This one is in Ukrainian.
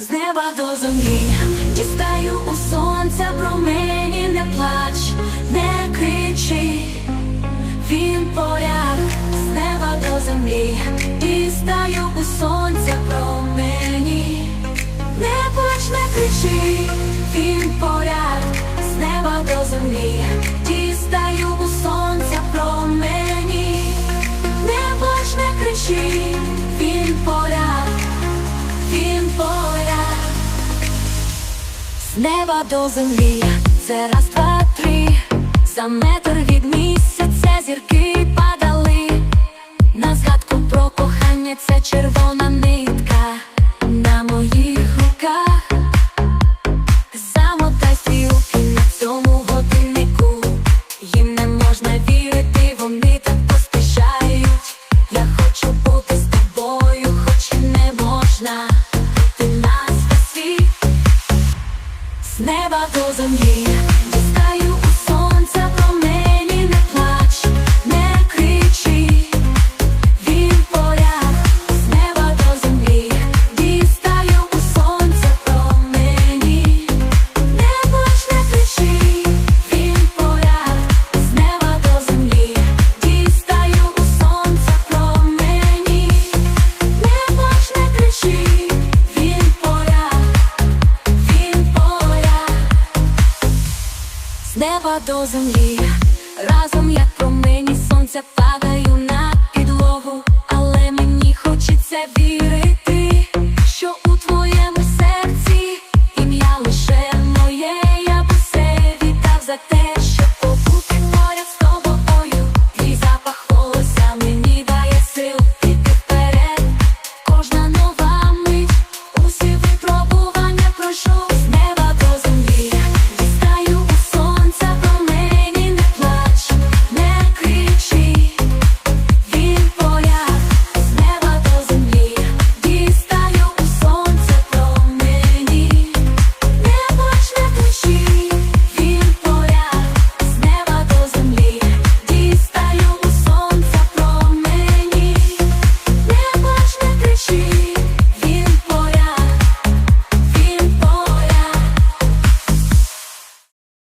З неба до землі. Дістаю у сонця промінь. Неба до землі, це раз, два, три, за метр від місця. неба до землі. неба до землі.